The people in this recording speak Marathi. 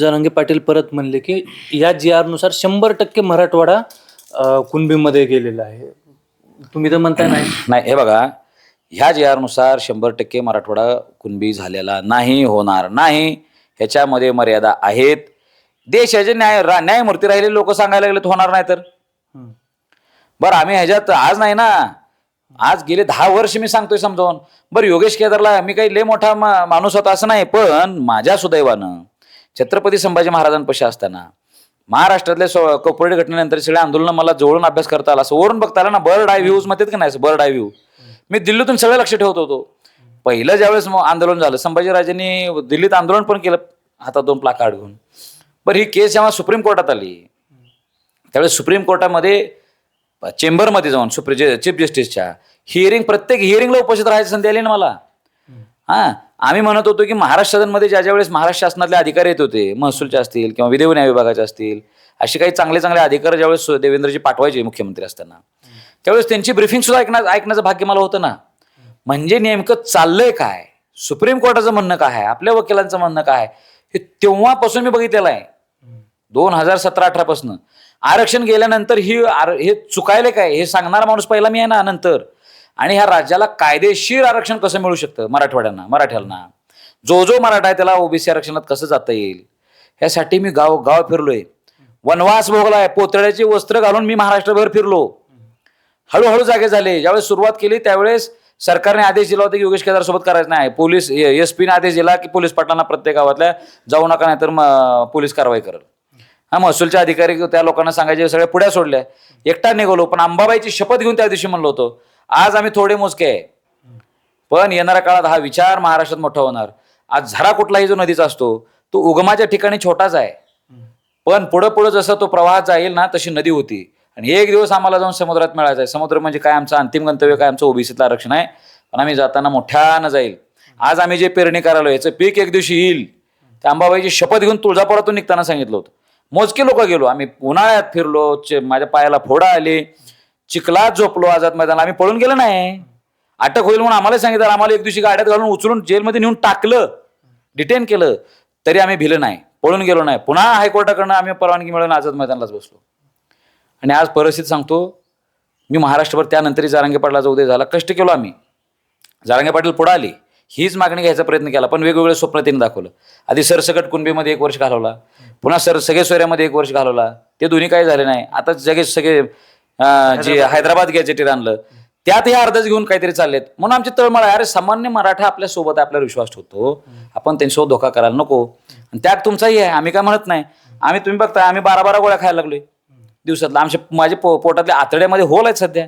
जरांगे पाटील परत म्हणले की या जी आरनुसार शंभर टक्के मराठवाडा अं, कुणबीमध्ये गेलेला आहे. तुम्ही तर म्हणताय नाही. नाही हे बघा ह्या जी नुसार शंभर टक्के मराठवाडा कुणबी झालेला नाही होणार नाही. ह्याच्यामध्ये मर्यादा आहेत. देशाचे न्याय रा- न्यायमूर्ती राहिले लोक सांगायला लागले होणार नाही तर. बरं आम्ही ह्याच्यात आज नाही ना. आज गेले दहा वर्ष मी सांगतोय समजावून. बरं योगेश केदारला मी काही लय मोठा मा- माणूस होता असं नाही पण माझ्या सुदैवानं छत्रपती संभाजी महाराजांपाशी असताना महाराष्ट्रातल्या कॉर्पोरेट घटनेनंतर सगळ्या आंदोलन मला जवळून अभ्यास करता आला. असं वरून बघता आला ना बर्ड आय व्ह्यूजमध्ये का नाही बर्ड आय व्ह्यू मी दिल्लीतून सगळं लक्ष ठेवत होतो. पहिलं ज्यावेळेस मग आंदोलन झालं संभाजीराजांनी दिल्लीत आंदोलन पण केलं हातात दोन प्लाकार्ड घेऊन बरं ही केस जेव्हा सुप्रीम कोर्टात आली त्यावेळेस सुप्रीम कोर्टामध्ये चेंबरमध्ये जाऊन सुप्री चीफ जस्टिसच्या हिअरिंग प्रत्येक हिअरिंगला उपस्थित राहायची संधी आली ना मला. हा आम्ही म्हणत होतो की महाराष्ट्रांमध्ये ज्या ज्या वेळेस महाराष्ट्र शासनातले अधिकारी येत होते महसूलचे असतील किंवा विदेव न्याय विभागाचे असतील असे काही चांगले चांगले अधिकारी ज्यावेळेस देवेंद्रजी पाठवायचे मुख्यमंत्री असताना त्यावेळेस त्यांची ब्रिफिंग सुद्धा ऐकण्या ऐकण्याचं भाग्य मला होतं ना. म्हणजे नेमकं चाललंय काय? सुप्रीम कोर्टाचं म्हणणं काय आहे? आपल्या वकिलांचं म्हणणं काय आहे? हे तेव्हापासून मी बघितलेलं आहे. दोन हजार सतरा अठरा पासून. आरक्षण गेल्यानंतर ही आर- हे चुकायले काय? हे सांगणारा माणूस पहिला मी आहे ना नंतर. आणि ह्या राज्याला कायदेशीर आरक्षण कसं मिळू शकतं मराठवाड्यांना मराठ्यांना? जो जो मराठा आहे त्याला ओबीसी आरक्षणात कसं जाता येईल? ह्यासाठी मी गाव गाव फिरलोय. वनवास भोगलाय पोतळ्याची वस्त्र घालून मी महाराष्ट्रभर फिरलो. हळूहळू जागे झाले. ज्यावेळेस सुरुवात केली त्यावेळेस सरकारने आदेश दिला होता की योगेश केदार सोबत करायचं नाही. पोलीस एस पीने आदेश दिला की पोलीस पाटलांना प्रत्येक गावातल्या जाऊ नका नाही तर पोलीस कारवाई करेल. हा महसूलचे अधिकारी त्या लोकांना सांगायचे सगळ्या पुढ्या सोडल्या. एकटा निघालो पण अंबाबाईची शपथ घेऊन त्या दिवशी म्हणलो होतो आज आम्ही थोडे मोजके आहे. पण येणाऱ्या काळात हा विचार महाराष्ट्रात मोठा होणार. आज झरा कुठलाही जो नदीचा असतो तो उगमाच्या ठिकाणी छोटाच आहे. पण पुढं पुढं जसं तो प्रवाहात जाईल ना तशी नदी होती. आणि एक दिवस आम्हाला जाऊन समुद्रात मिळायचा आहे. समुद्र म्हणजे काय आमचं अंतिम गंतव्य काय आमचं ओबीसीतलं आरक्षण आहे. पण आम्ही जाताना मोठ्यानं जाईल. आज आम्ही जे पेरणी करायला याचं पीक एक दिवशी येईल. त्या अंबाबाईची शपथ घेऊन तुळजापुरातून निघताना सांगितलं होतं. मोजके लोक गेलो. आम्ही उन्हाळ्यात फिरलो माझ्या पायाला फोडा आले. चिखलात झोपलो आझाद मैदान. आम्ही पळून गेलो नाही. अटक होईल म्हणून आम्हाला सांगितलं आम्हाला एक दिवशी गाड्यात घालून उचलून जेलमध्ये नेऊन टाकलं. डिटेन केलं. तरी आम्ही भिलं नाही. पळून गेलो नाही. पुन्हा हायकोर्टाकडनं आम्ही परवानगी मिळून आझाद मैदानालाच बसलो. आणि आज परिस्थिती सांगतो मी महाराष्ट्रभर त्यानंतरही जारांगे पाटलाचा उदय झाला. कष्ट केलो आम्ही. जारांगे पाटील पुढे आली. हीच मागणी घ्यायचा प्रयत्न केला पण वेगवेगळे स्वप्न त्यांनी दाखवलं. आधी सरसकट कुणबीमध्ये एक वर्ष घालवला. पुन्हा सर सगळे सोयऱ्यामध्ये एक वर्ष घालवला. ते दोन्ही काही झाले नाही. आता जगे सगळे अं, जे हैदराबाद. गॅजेटेड आणलं. त्यात हे अर्धच घेऊन काहीतरी चाललेत. म्हणून आमची तळमळ आहे. अरे सामान्य मराठा आपल्यासोबत आहे, आपल्यावर विश्वास ठेवतो. आपण त्यांच्यासोबत धोका करायला नको. आणि त्यात तुमचाही आहे. आम्ही काय म्हणत नाही. आम्ही तुम्ही बघताय आम्ही बारा बारा गोळ्या खायला लागलोय. दिवसातला. आमच्या माझ्या पो- पोटातल्या आतड्यामध्ये होल आहेत सध्या.